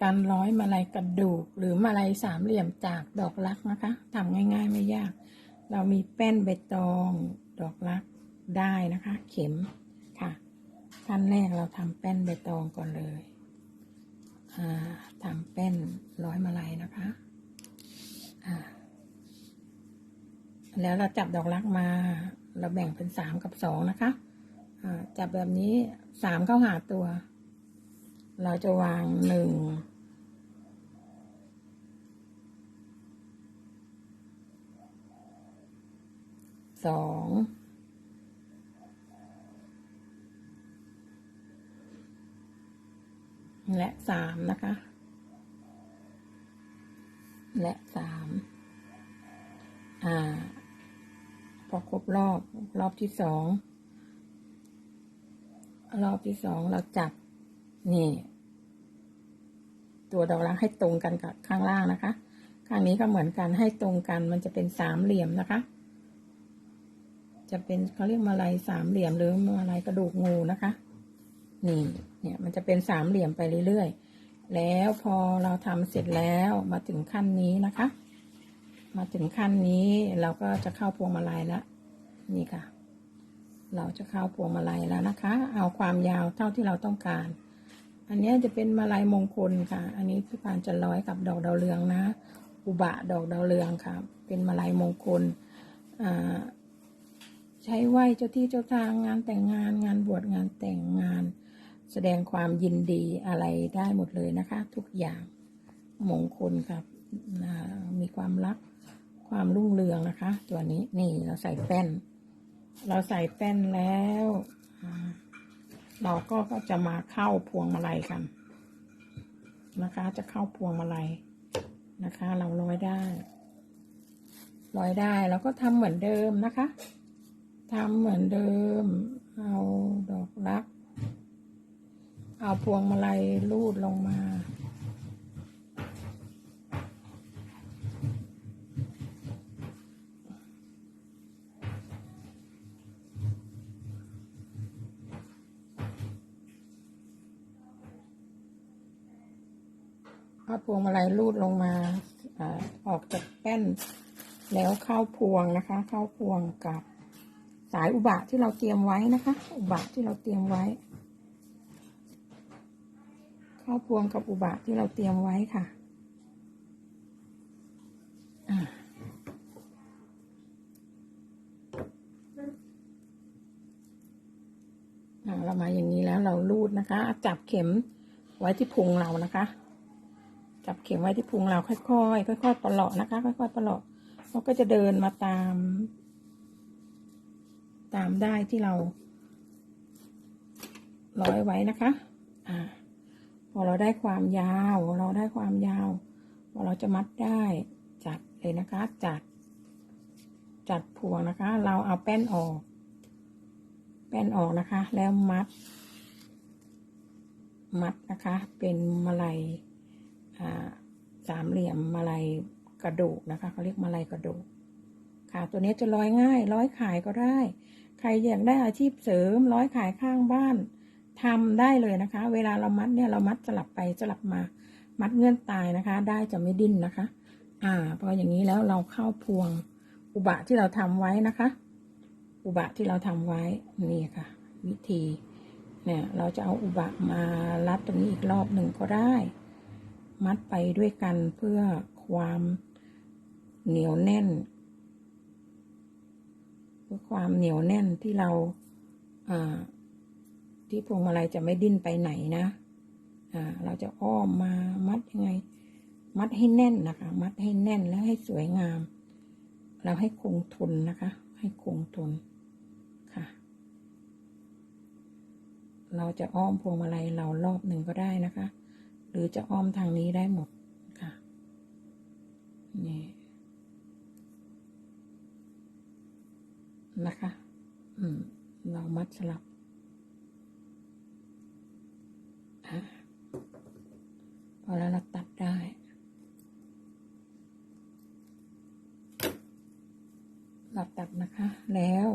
การร้อยมาลัยกระดูก หรือมาลัยสามเหลี่ยมจากดอกรักนะคะทำง่ายๆไม่ยาก เรามีแป้นใบตองดอกรักได้นะคะ เข็มค่ะขั้นแรกเราทำแป้นใบตองก่อนเลยอ่าทำแป้นร้อยมาลัยนะคะอ่าแล้วเราจับดอกรักมา เราแบ่งเป็นสามกับสองนะคะอ่าจับแบบนี้สามเข้าหาตัว เราจะวางหนึ่งสองและสามนะคะ และสามอ่า พอครบรอบรอบที่สอง รอบที่สองเราจับ นี่ ตัวดอกรักให้ตรงกันกับข้างล่างนะคะ ข้างนี้ก็เหมือนกันให้ตรงกันมันจะเป็นสามเหลี่ยมนะคะ จะเป็นเขาเรียกมาลัยสามเหลี่ยมหรือมาลัยกระดูกงูนะคะ นี่ เนี่ยมันจะเป็นสามเหลี่ยมไปเรื่อยๆ แล้วพอเราทำเสร็จแล้วมาถึงขั้นนี้นะคะ มาถึงขั้นนี้เราก็จะเข้าพวงมาลัยแล้วนี่ค่ะเราจะเข้าพวงมาลัยแล้วนะคะ เอาความยาวเท่าที่เราต้องการ อันนี้จะเป็นมาลัยมงคลค่ะ อันนี้พี่ปานจะร้อยกับดอกดาวเรืองนะ อุบะดอกดาวเรืองค่ะ เป็นมาลัยมงคลใช้ไหว้เจ้าที่เจ้าทางงานแต่งงานงานบวชงานแต่งงาน แสดงความยินดีอะไรได้หมดเลยนะคะ ทุกอย่างมงคลครับอ่ามีความรักความรุ่งเรืองนะคะ ตัวนี้นี่เราใส่แป้น เราใส่แป้นแล้วอ่า เราก็ก็จะมาเข้าพวงมาลัยกัน นะคะ จะเข้าพวงมาลัยนะคะ เราร้อยได้ ร้อยได้แล้วก็ทำเหมือนเดิมนะคะทำเหมือนเดิม เอาดอกรัก เอาพวงมาลัยลูดลงมา เอาพวงมาลัยลูดลงมาอออกจากแป้น แล้วเข้าพวงนะคะ เข้าพวงกับสายอุบะที่เราเตรียมไว้นะคะ อุบะที่เราเตรียมไว้ เข้าพวงกับอุบะที่เราเตรียมไว้ค่ะเรามาอย่างนี้แล้วเราลูดนะคะ จับเข็มไว้ที่พุงเรานะคะ จับเข็มไว้ที่พุงเราค่อยๆค่อยๆปลอกนะคะ ค่อยๆปลอกเราก็จะเดินมาตาม ตามได้ที่เรา ร้อยไว้นะคะ อ่า พอเราได้ความยาว เราได้ความยาว พอเราจะมัดได้จัดเลยนะคะ จัด จัดพวงนะคะ เราเอาแป้นออก แป้นออกนะคะ แล้วมัด มัดนะคะ เป็นมาลัย สามเหลี่ยมมาลัยกระดูกนะคะเขาเรียกมาลัยกระดูกค่ะตัวนี้จะร้อยง่าย ร้อยขายก็ได้ ใครอยากได้อาชีพเสริม ร้อยขายข้างบ้านทำได้เลยนะคะ เวลาเรามัดเนี่ยเรามัดสลับไปสลับมา มัดเงื่อนตายนะคะ ได้จะไม่ดิ้นนะคะ อ่าพออย่างนี้แล้วเราเข้าพวงอุบะที่เราทำไว้นะคะ อุบะที่เราทำไว้นี่ค่ะ วิธีเนี่ยเราจะเอาอุบะมารัดตรงนี้อีกรอบหนึ่งก็ได้ มัดไปด้วยกันเพื่อความเหนียวแน่น เพื่อความเหนียวแน่นที่เราที่พวงมาลัยจะไม่ดิ้นไปไหนนะเราจะอ้อมมามัดยังไง มัดให้แน่นนะคะ มัดให้แน่นและให้สวยงาม เราให้คงทนนะคะ ให้คงทนค่ะ เราจะอ้อมพวงมาลัยเรารอบหนึ่งก็ได้นะคะ รือจะอ้อมทางนี้ได้หมดค่ะ นี่ นะคะ อืม เรามัดสลับอพอแล้วเราตัดได้เราตัดนะคะ แล้ว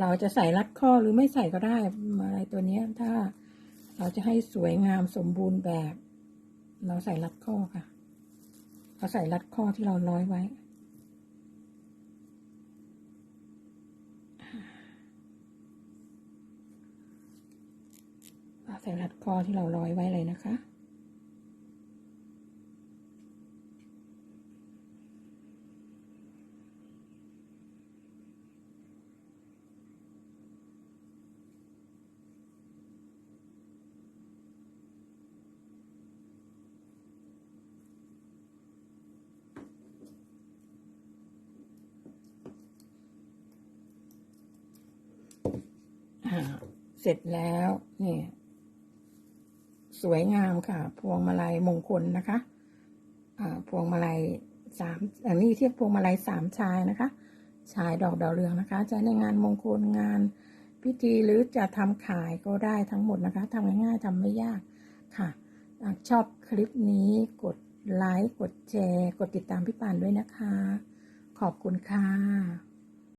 เราจะใส่รัดข้อหรือไม่ใส่ก็ได้อะไรตัวนี้ถ้าเราจะให้สวยงามสมบูรณ์แบบ เราใส่รัดข้อค่ะ เราใส่รัดข้อที่เราร้อยไว้ เราใส่รัดข้อที่เราร้อยไว้เลยนะคะ อ่า เสร็จแล้วนี่สวยงามค่ะ พวงมาลัยมงคลนะคะพวงมาลัยสามอันนี้เทียบพวงมาลัยสามชายนะคะ ชายดอกดาวเรืองนะคะ ใช้ในงานมงคลงานพิธีหรือจะทำขายก็ได้ทั้งหมดนะคะทำง่ายๆทำไม่ยากค่ะ ชอบคลิปนี้กดไลค์กดแชร์ กดติดตามพี่ปานด้วยนะคะ ขอบคุณค่ะ